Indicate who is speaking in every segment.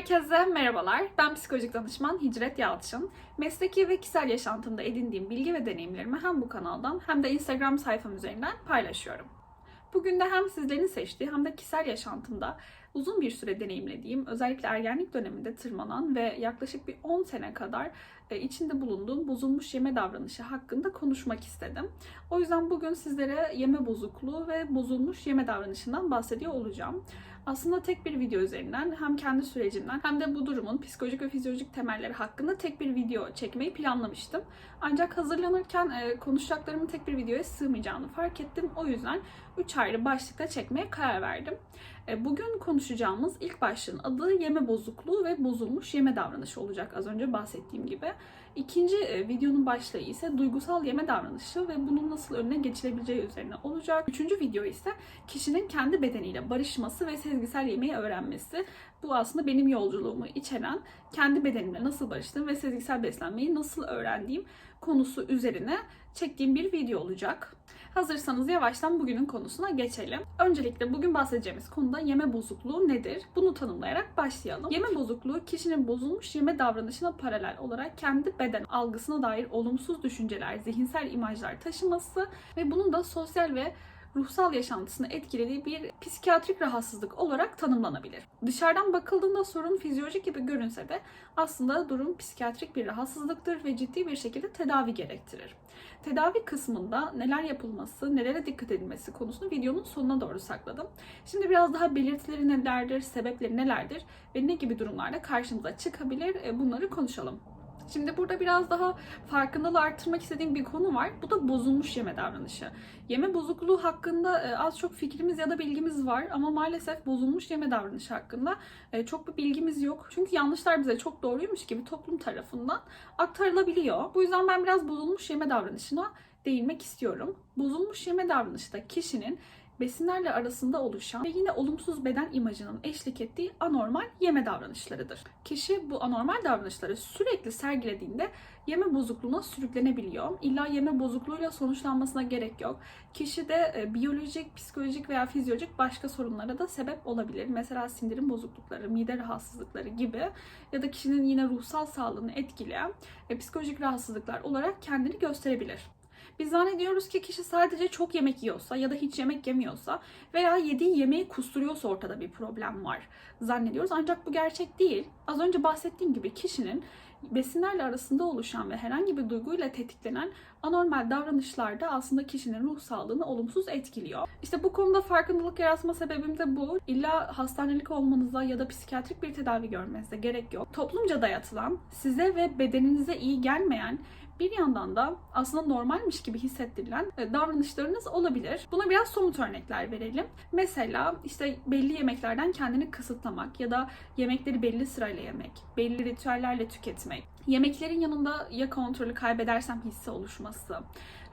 Speaker 1: Herkese merhabalar. Ben psikolojik danışman Hicret Yalçın. Mesleki ve kişisel yaşantımda edindiğim bilgi ve deneyimlerimi hem bu kanaldan hem de Instagram sayfam üzerinden paylaşıyorum. Bugün de hem sizlerin seçtiği hem de kişisel yaşantımda uzun bir süre deneyimlediğim, özellikle ergenlik döneminde tırmanan ve yaklaşık bir 10 sene kadar e, içinde bulunduğum bozulmuş yeme davranışı hakkında konuşmak istedim. O yüzden bugün sizlere yeme bozukluğu ve bozulmuş yeme davranışından bahsediyor olacağım. Aslında tek bir video üzerinden hem kendi sürecimden hem de bu durumun psikolojik ve fizyolojik temelleri hakkında tek bir video çekmeyi planlamıştım. Ancak hazırlanırken e, konuşacaklarımın tek bir videoya sığmayacağını fark ettim. O yüzden 3 ayrı başlıkta çekmeye karar verdim. E, bugün konuşacağımız ilk başlığın adı yeme bozukluğu ve bozulmuş yeme davranışı olacak az önce bahsettiğim gibi. İkinci e, videonun başlığı ise duygusal yeme davranışı ve bunun nasıl önüne geçilebileceği üzerine olacak. Üçüncü video ise kişinin kendi bedeniyle barışması ve sezgisel yemeği öğrenmesi. Bu aslında benim yolculuğumu içeren kendi bedenimle nasıl barıştım ve sezgisel beslenmeyi nasıl öğrendiğim konusu üzerine çektiğim bir video olacak. Hazırsanız yavaştan bugünün konusuna geçelim. Öncelikle bugün bahsedeceğimiz konuda yeme bozukluğu nedir? Bunu tanımlayarak başlayalım. Yeme bozukluğu kişinin bozulmuş yeme davranışına paralel olarak kendi beden algısına dair olumsuz düşünceler, zihinsel imajlar taşıması ve bunun da sosyal ve ruhsal yaşantısını etkilediği bir psikiyatrik rahatsızlık olarak tanımlanabilir. Dışarıdan bakıldığında sorun fizyolojik gibi görünse de aslında durum psikiyatrik bir rahatsızlıktır ve ciddi bir şekilde tedavi gerektirir. Tedavi kısmında neler yapılması, nelere dikkat edilmesi konusunu videonun sonuna doğru sakladım. Şimdi biraz daha belirtileri nelerdir, sebepleri nelerdir ve ne gibi durumlarda karşımıza çıkabilir e, bunları konuşalım. Şimdi burada biraz daha farkındalığı arttırmak istediğim bir konu var. Bu da bozulmuş yeme davranışı. Yeme bozukluğu hakkında e, az çok fikrimiz ya da bilgimiz var ama maalesef bozulmuş yeme davranışı hakkında e, çok bir bilgimiz yok. Çünkü yanlışlar bize çok doğruymuş gibi toplum tarafından aktarılabiliyor. Bu yüzden ben biraz bozulmuş yeme davranışına değinmek istiyorum. Bozulmuş yeme davranışı da kişinin besinlerle arasında oluşan ve yine olumsuz beden imajının eşlik ettiği anormal yeme davranışlarıdır. Kişi bu anormal davranışları sürekli sergilediğinde yeme bozukluğuna sürüklenebiliyor. İlla yeme bozukluğuyla sonuçlanmasına gerek yok. Kişi de e, biyolojik, psikolojik veya fizyolojik başka sorunlara da sebep olabilir. Mesela sindirim bozuklukları, mide rahatsızlıkları gibi ya da kişinin yine ruhsal sağlığını etkileyen e, psikolojik rahatsızlıklar olarak kendini gösterebilir. Biz zannediyoruz ki kişi sadece çok yemek yiyorsa ya da hiç yemek yemiyorsa veya yediği yemeği kusturuyorsa ortada bir problem var zannediyoruz. Ancak bu gerçek değil. Az önce bahsettiğim gibi kişinin besinlerle arasında oluşan ve herhangi bir duyguyla tetiklenen anormal davranışlar da aslında kişinin ruh sağlığını olumsuz etkiliyor. İşte bu konuda farkındalık yaratma sebebim de bu. İlla hastanelik olmanıza ya da psikiyatrik bir tedavi görmenize gerek yok. Toplumca dayatılan, size ve bedeninize iyi gelmeyen bir yandan da aslında normalmiş gibi hissettirilen e, davranışlarınız olabilir. Buna biraz somut örnekler verelim. Mesela işte belli yemeklerden kendini kısıtlamak ya da yemekleri belli sırayla yemek, belli ritüellerle tüketmek, yemeklerin yanında ya kontrolü kaybedersem hissi oluşması,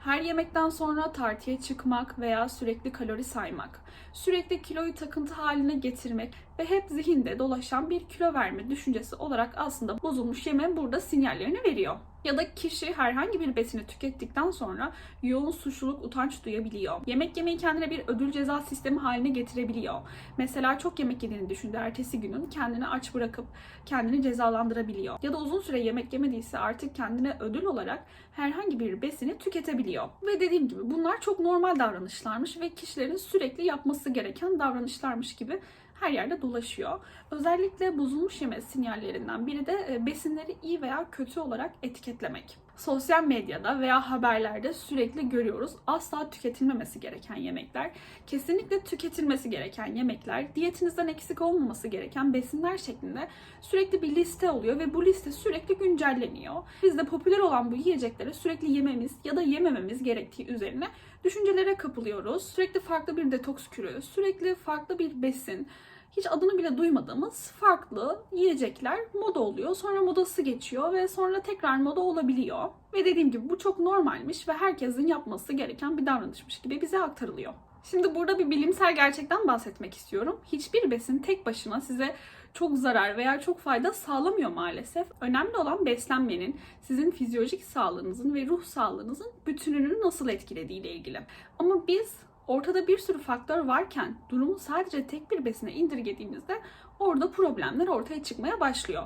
Speaker 1: her yemekten sonra tartıya çıkmak veya sürekli kalori saymak, sürekli kiloyu takıntı haline getirmek ve hep zihinde dolaşan bir kilo verme düşüncesi olarak aslında bozulmuş yeme burada sinyallerini veriyor. Ya da kişi herhangi bir besini tükettikten sonra yoğun suçluluk, utanç duyabiliyor. Yemek yemeyi kendine bir ödül ceza sistemi haline getirebiliyor. Mesela çok yemek yediğini düşündüğü ertesi günün kendini aç bırakıp kendini cezalandırabiliyor. Ya da uzun süre yemek yemediyse artık kendine ödül olarak herhangi bir besini tüketebiliyor. Ve dediğim gibi bunlar çok normal davranışlarmış ve kişilerin sürekli yapması gereken davranışlarmış gibi her yerde dolaşıyor. Özellikle bozulmuş yeme sinyallerinden biri de e, besinleri iyi veya kötü olarak etiketlemek. Sosyal medyada veya haberlerde sürekli görüyoruz asla tüketilmemesi gereken yemekler, kesinlikle tüketilmesi gereken yemekler, diyetinizden eksik olmaması gereken besinler şeklinde sürekli bir liste oluyor ve bu liste sürekli güncelleniyor. Biz de popüler olan bu yiyecekleri sürekli yememiz ya da yemememiz gerektiği üzerine düşüncelere kapılıyoruz. Sürekli farklı bir detoks kürü, sürekli farklı bir besin, hiç adını bile duymadığımız farklı yiyecekler moda oluyor. Sonra modası geçiyor ve sonra tekrar moda olabiliyor. Ve dediğim gibi bu çok normalmiş ve herkesin yapması gereken bir davranışmış gibi bize aktarılıyor. Şimdi burada bir bilimsel gerçekten bahsetmek istiyorum. Hiçbir besin tek başına size çok zarar veya çok fayda sağlamıyor maalesef. Önemli olan beslenmenin sizin fizyolojik sağlığınızın ve ruh sağlığınızın bütününü nasıl etkilediği ile ilgili. Ama biz Ortada bir sürü faktör varken durumu sadece tek bir besine indirgediğimizde orada problemler ortaya çıkmaya başlıyor.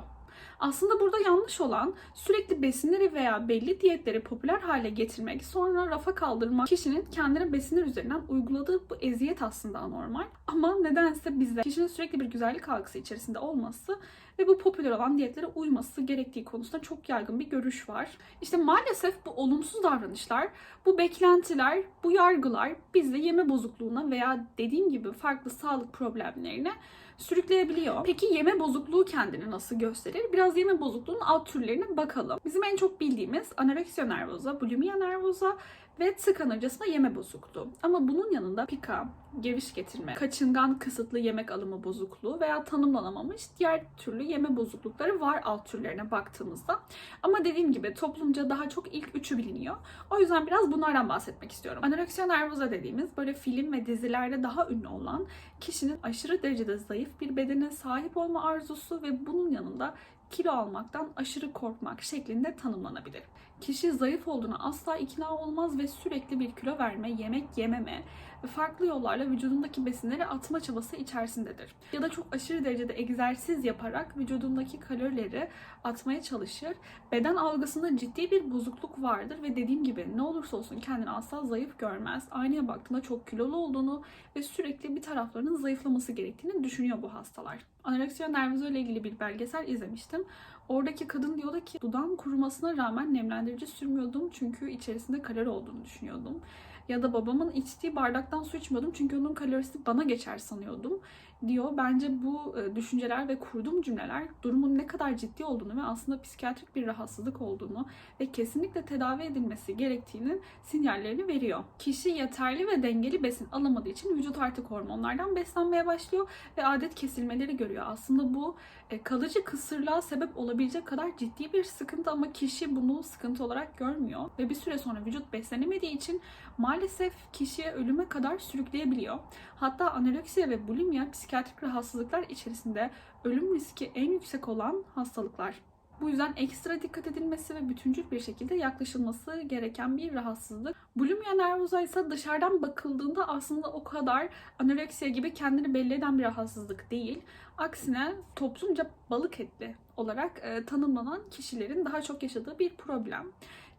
Speaker 1: Aslında burada yanlış olan sürekli besinleri veya belli diyetleri popüler hale getirmek, sonra rafa kaldırmak kişinin kendine besinler üzerinden uyguladığı bu eziyet aslında anormal. Ama nedense bizde kişinin sürekli bir güzellik algısı içerisinde olması ve bu popüler olan diyetlere uyması gerektiği konusunda çok yaygın bir görüş var. İşte maalesef bu olumsuz davranışlar, bu beklentiler, bu yargılar bizde yeme bozukluğuna veya dediğim gibi farklı sağlık problemlerine sürükleyebiliyor. Peki yeme bozukluğu kendini nasıl gösterir? Biraz yeme bozukluğunun alt türlerine bakalım. Bizim en çok bildiğimiz anoreksiya nervoza, bulimia nervoza ve tıkanırcasına yeme bozukluğu. Ama bunun yanında pika, geviş getirme, kaçıngan kısıtlı yemek alımı bozukluğu veya tanımlanamamış diğer türlü yeme bozuklukları var alt türlerine baktığımızda. Ama dediğim gibi toplumca daha çok ilk üçü biliniyor. O yüzden biraz bunlardan bahsetmek istiyorum. Anoreksiya nervoza dediğimiz böyle film ve dizilerde daha ünlü olan kişinin aşırı derecede zayıf bir bedene sahip olma arzusu ve bunun yanında kilo almaktan aşırı korkmak şeklinde tanımlanabilir. Kişi zayıf olduğuna asla ikna olmaz ve sürekli bir kilo verme, yemek yememe ve farklı yollarla vücudundaki besinleri atma çabası içerisindedir. Ya da çok aşırı derecede egzersiz yaparak vücudundaki kalorileri atmaya çalışır. Beden algısında ciddi bir bozukluk vardır ve dediğim gibi ne olursa olsun kendini asla zayıf görmez. Aynaya baktığında çok kilolu olduğunu ve sürekli bir taraflarının zayıflaması gerektiğini düşünüyor bu hastalar. Anoreksiya nervoza ile ilgili bir belgesel izlemiştim. Oradaki kadın diyordu ki dudağım kurumasına rağmen nemlendirici sürmüyordum çünkü içerisinde kalori olduğunu düşünüyordum. Ya da babamın içtiği bardaktan su içmiyordum çünkü onun kalorisi bana geçer sanıyordum diyor. Bence bu e, düşünceler ve kurduğum cümleler durumun ne kadar ciddi olduğunu ve aslında psikiyatrik bir rahatsızlık olduğunu ve kesinlikle tedavi edilmesi gerektiğinin sinyallerini veriyor. Kişi yeterli ve dengeli besin alamadığı için vücut artık hormonlardan beslenmeye başlıyor ve adet kesilmeleri görüyor. Aslında bu e, kalıcı kısırlığa sebep olabilecek kadar ciddi bir sıkıntı ama kişi bunu sıkıntı olarak görmüyor ve bir süre sonra vücut beslenemediği için maalesef kişiye ölüme kadar sürükleyebiliyor. Hatta anoreksiya ve bulimia psikiyatrik rahatsızlıklar içerisinde ölüm riski en yüksek olan hastalıklar. Bu yüzden ekstra dikkat edilmesi ve bütüncül bir şekilde yaklaşılması gereken bir rahatsızlık. Bulimia nervosa ise dışarıdan bakıldığında aslında o kadar anoreksiya gibi kendini belli eden bir rahatsızlık değil. Aksine toplumca balık etli olarak e, tanımlanan kişilerin daha çok yaşadığı bir problem.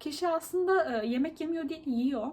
Speaker 1: Kişi aslında e, yemek yemiyor değil, yiyor.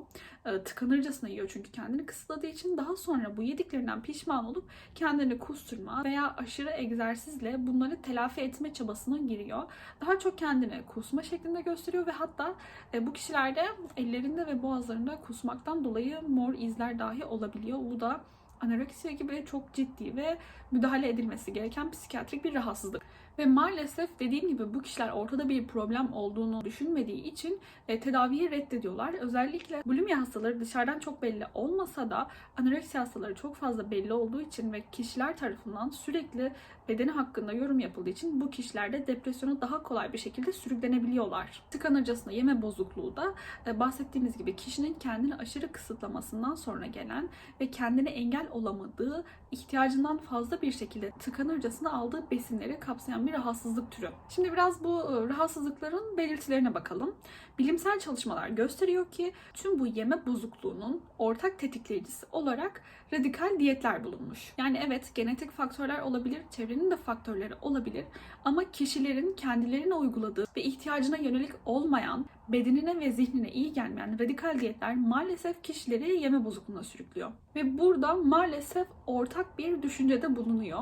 Speaker 1: E, tıkanırcasına yiyor çünkü kendini kısıtladığı için daha sonra bu yediklerinden pişman olup kendini kusturma veya aşırı egzersizle bunları telafi etme çabasına giriyor. Daha çok kendini kusma şeklinde gösteriyor ve hatta e, bu kişilerde ellerinde ve boğazlarında kusmaktan dolayı mor izler dahi olabiliyor. Bu da anoreksiya gibi çok ciddi ve müdahale edilmesi gereken psikiyatrik bir rahatsızlık. Ve maalesef dediğim gibi bu kişiler ortada bir problem olduğunu düşünmediği için e, tedaviyi reddediyorlar. Özellikle bulimia hastaları dışarıdan çok belli olmasa da anoreksiya hastaları çok fazla belli olduğu için ve kişiler tarafından sürekli bedeni hakkında yorum yapıldığı için bu kişilerde depresyona daha kolay bir şekilde sürüklenebiliyorlar. Tıkanırcasına yeme bozukluğu da e, bahsettiğimiz gibi kişinin kendini aşırı kısıtlamasından sonra gelen ve kendine engel olamadığı ihtiyacından fazla bir şekilde tıkanırcasına aldığı besinleri kapsayan bir rahatsızlık türü. Şimdi biraz bu e, rahatsızlıkların belirtilerine bakalım. Bilimsel çalışmalar gösteriyor ki tüm bu yeme bozukluğunun ortak tetikleyicisi olarak radikal diyetler bulunmuş. Yani evet genetik faktörler olabilir, çevrenin de faktörleri olabilir ama kişilerin kendilerine uyguladığı ve ihtiyacına yönelik olmayan, bedenine ve zihnine iyi gelmeyen radikal diyetler maalesef kişileri yeme bozukluğuna sürüklüyor. Ve burada maalesef ortak bir düşüncede bulunuyor.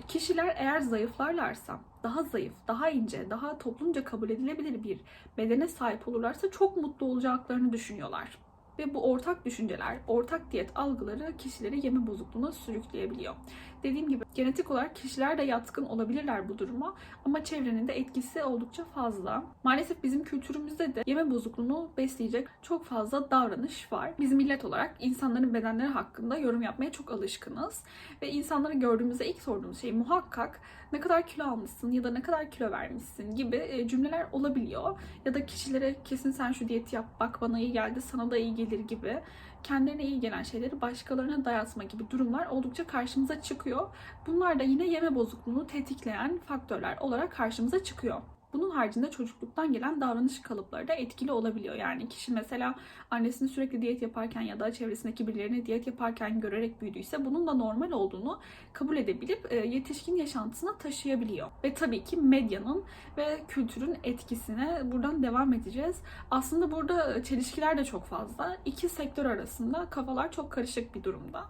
Speaker 1: Kişiler eğer zayıflarlarsa, daha zayıf, daha ince, daha toplumca kabul edilebilir bir bedene sahip olurlarsa çok mutlu olacaklarını düşünüyorlar. Ve bu ortak düşünceler, ortak diyet algıları kişileri yeme bozukluğuna sürükleyebiliyor. Dediğim gibi genetik olarak kişiler de yatkın olabilirler bu duruma ama çevrenin de etkisi oldukça fazla. Maalesef bizim kültürümüzde de yeme bozukluğunu besleyecek çok fazla davranış var. Biz millet olarak insanların bedenleri hakkında yorum yapmaya çok alışkınız. Ve insanları gördüğümüzde ilk sorduğumuz şey muhakkak ne kadar kilo almışsın ya da ne kadar kilo vermişsin gibi e, cümleler olabiliyor. Ya da kişilere kesin sen şu diyeti yap bak bana iyi geldi sana da iyi gelir gibi kendilerine iyi gelen şeyleri başkalarına dayatma gibi durumlar oldukça karşımıza çıkıyor. Bunlar da yine yeme bozukluğunu tetikleyen faktörler olarak karşımıza çıkıyor. Bunun haricinde çocukluktan gelen davranış kalıpları da etkili olabiliyor. Yani kişi mesela annesini sürekli diyet yaparken ya da çevresindeki birilerini diyet yaparken görerek büyüdüyse bunun da normal olduğunu kabul edebilip e, yetişkin yaşantısına taşıyabiliyor. Ve tabii ki medyanın ve kültürün etkisine buradan devam edeceğiz. Aslında burada çelişkiler de çok fazla. İki sektör arasında kafalar çok karışık bir durumda.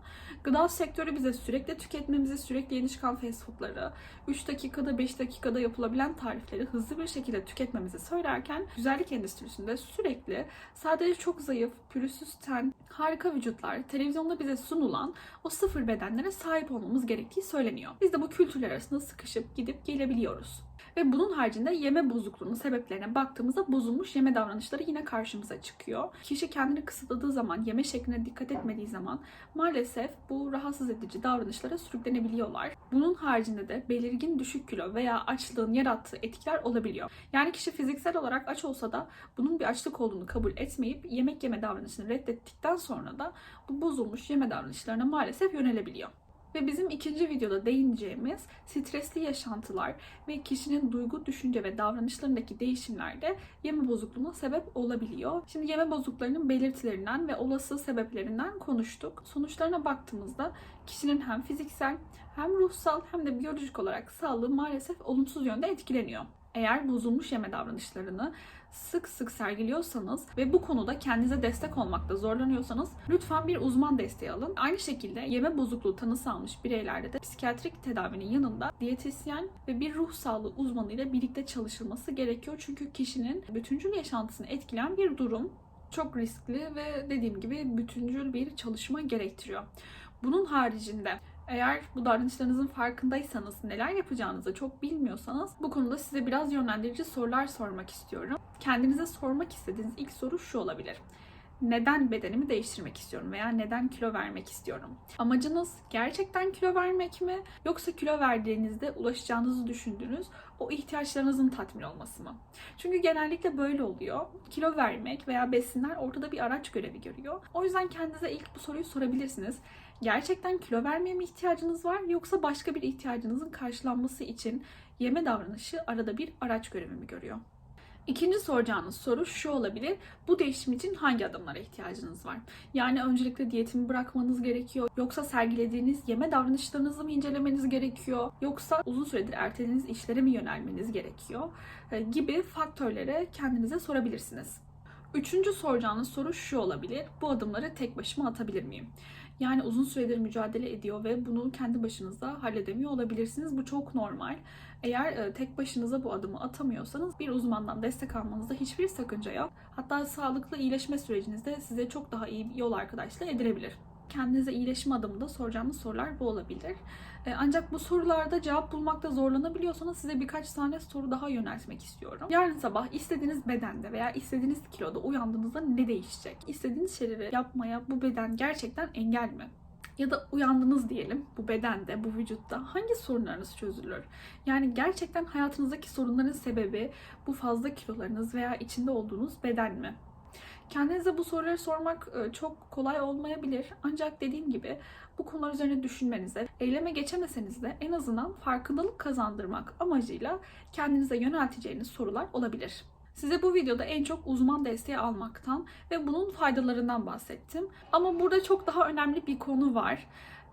Speaker 1: Gıda sektörü bize sürekli tüketmemizi, sürekli yeni çıkan fast foodları, 3 dakikada 5 dakikada yapılabilen tarifleri hızlı bir şekilde tüketmemizi söylerken güzellik endüstrisinde sürekli sadece çok zayıf, pürüzsüz ten, harika vücutlar, televizyonda bize sunulan o sıfır bedenlere sahip olmamız gerektiği söyleniyor. Biz de bu kültürler arasında sıkışıp gidip gelebiliyoruz. Ve bunun haricinde yeme bozukluğunun sebeplerine baktığımızda bozulmuş yeme davranışları yine karşımıza çıkıyor. Kişi kendini kısıtladığı zaman, yeme şekline dikkat etmediği zaman maalesef bu rahatsız edici davranışlara sürüklenebiliyorlar. Bunun haricinde de belirgin düşük kilo veya açlığın yarattığı etkiler olabiliyor. Yani kişi fiziksel olarak aç olsa da bunun bir açlık olduğunu kabul etmeyip yemek yeme davranışını reddettikten sonra da bu bozulmuş yeme davranışlarına maalesef yönelebiliyor. Ve bizim ikinci videoda değineceğimiz stresli yaşantılar ve kişinin duygu, düşünce ve davranışlarındaki değişimler de yeme bozukluğuna sebep olabiliyor. Şimdi yeme bozukluklarının belirtilerinden ve olası sebeplerinden konuştuk. Sonuçlarına baktığımızda kişinin hem fiziksel hem ruhsal hem de biyolojik olarak sağlığı maalesef olumsuz yönde etkileniyor. Eğer bozulmuş yeme davranışlarını sık sık sergiliyorsanız ve bu konuda kendinize destek olmakta zorlanıyorsanız lütfen bir uzman desteği alın. Aynı şekilde yeme bozukluğu tanısı almış bireylerde de psikiyatrik tedavinin yanında diyetisyen ve bir ruh sağlığı uzmanı ile birlikte çalışılması gerekiyor. Çünkü kişinin bütüncül yaşantısını etkileyen bir durum çok riskli ve dediğim gibi bütüncül bir çalışma gerektiriyor. Bunun haricinde eğer bu davranışlarınızın farkındaysanız, neler yapacağınızı çok bilmiyorsanız bu konuda size biraz yönlendirici sorular sormak istiyorum. Kendinize sormak istediğiniz ilk soru şu olabilir. Neden bedenimi değiştirmek istiyorum veya neden kilo vermek istiyorum? Amacınız gerçekten kilo vermek mi yoksa kilo verdiğinizde ulaşacağınızı düşündüğünüz o ihtiyaçlarınızın tatmin olması mı? Çünkü genellikle böyle oluyor. Kilo vermek veya besinler ortada bir araç görevi görüyor. O yüzden kendinize ilk bu soruyu sorabilirsiniz gerçekten kilo vermeye mi ihtiyacınız var yoksa başka bir ihtiyacınızın karşılanması için yeme davranışı arada bir araç görevi mi görüyor? İkinci soracağınız soru şu olabilir. Bu değişim için hangi adımlara ihtiyacınız var? Yani öncelikle diyetimi bırakmanız gerekiyor. Yoksa sergilediğiniz yeme davranışlarınızı mı incelemeniz gerekiyor? Yoksa uzun süredir ertelediğiniz işlere mi yönelmeniz gerekiyor? Ee, gibi faktörlere kendinize sorabilirsiniz. Üçüncü soracağınız soru şu olabilir. Bu adımları tek başıma atabilir miyim? Yani uzun süredir mücadele ediyor ve bunu kendi başınıza halledemiyor olabilirsiniz. Bu çok normal. Eğer e, tek başınıza bu adımı atamıyorsanız bir uzmandan destek almanızda hiçbir sakınca yok. Hatta sağlıklı iyileşme sürecinizde size çok daha iyi yol arkadaşlığı edilebilir kendinize iyileşme adımında soracağımız sorular bu olabilir. E, ancak bu sorularda cevap bulmakta zorlanabiliyorsanız size birkaç tane soru daha yöneltmek istiyorum. Yarın sabah istediğiniz bedende veya istediğiniz kiloda uyandığınızda ne değişecek? İstediğiniz şeyleri yapmaya bu beden gerçekten engel mi? ya da uyandınız diyelim bu bedende, bu vücutta hangi sorunlarınız çözülür? Yani gerçekten hayatınızdaki sorunların sebebi bu fazla kilolarınız veya içinde olduğunuz beden mi? Kendinize bu soruları sormak e, çok kolay olmayabilir. Ancak dediğim gibi bu konular üzerine düşünmenize, eyleme geçemeseniz de en azından farkındalık kazandırmak amacıyla kendinize yönelteceğiniz sorular olabilir. Size bu videoda en çok uzman desteği almaktan ve bunun faydalarından bahsettim. Ama burada çok daha önemli bir konu var.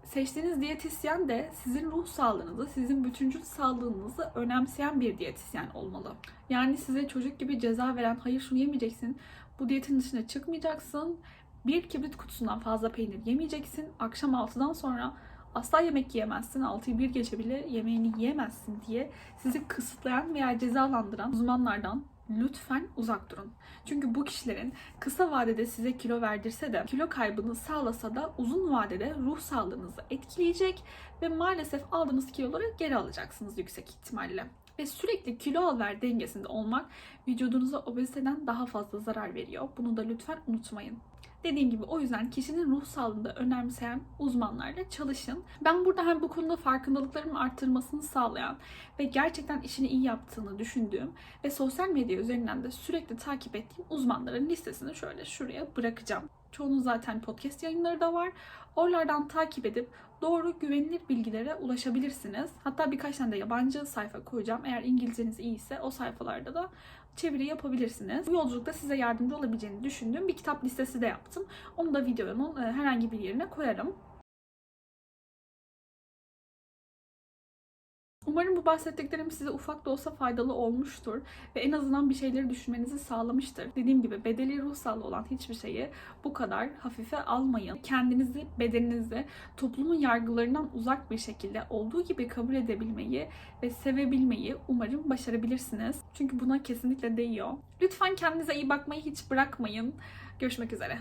Speaker 1: Seçtiğiniz diyetisyen de sizin ruh sağlığınızı, sizin bütüncül sağlığınızı önemseyen bir diyetisyen olmalı. Yani size çocuk gibi ceza veren, hayır şunu yemeyeceksin, bu diyetin dışına çıkmayacaksın. Bir kibrit kutusundan fazla peynir yemeyeceksin. Akşam 6'dan sonra asla yemek yiyemezsin. 6'yı bir gece bile yemeğini yiyemezsin diye sizi kısıtlayan veya cezalandıran uzmanlardan lütfen uzak durun. Çünkü bu kişilerin kısa vadede size kilo verdirse de kilo kaybını sağlasa da uzun vadede ruh sağlığınızı etkileyecek ve maalesef aldığınız kiloları geri alacaksınız yüksek ihtimalle ve sürekli kilo al ver dengesinde olmak vücudunuza obeziteden daha fazla zarar veriyor. Bunu da lütfen unutmayın. Dediğim gibi o yüzden kişinin ruh sağlığında önemseyen uzmanlarla çalışın. Ben burada hem bu konuda farkındalıklarımın arttırmasını sağlayan ve gerçekten işini iyi yaptığını düşündüğüm ve sosyal medya üzerinden de sürekli takip ettiğim uzmanların listesini şöyle şuraya bırakacağım. Çoğunun zaten podcast yayınları da var. Oralardan takip edip doğru güvenilir bilgilere ulaşabilirsiniz. Hatta birkaç tane de yabancı sayfa koyacağım. Eğer İngilizceniz iyiyse o sayfalarda da çeviri yapabilirsiniz. Bu yolculukta size yardımcı olabileceğini düşündüğüm bir kitap listesi de yaptım. Onu da videonun e, herhangi bir yerine koyarım. Umarım bu bahsettiklerim size ufak da olsa faydalı olmuştur ve en azından bir şeyleri düşünmenizi sağlamıştır. Dediğim gibi bedeli ruh sağlığı olan hiçbir şeyi bu kadar hafife almayın. Kendinizi, bedeninizi toplumun yargılarından uzak bir şekilde olduğu gibi kabul edebilmeyi ve sevebilmeyi umarım başarabilirsiniz. Çünkü buna kesinlikle değiyor. Lütfen kendinize iyi bakmayı hiç bırakmayın. Görüşmek üzere.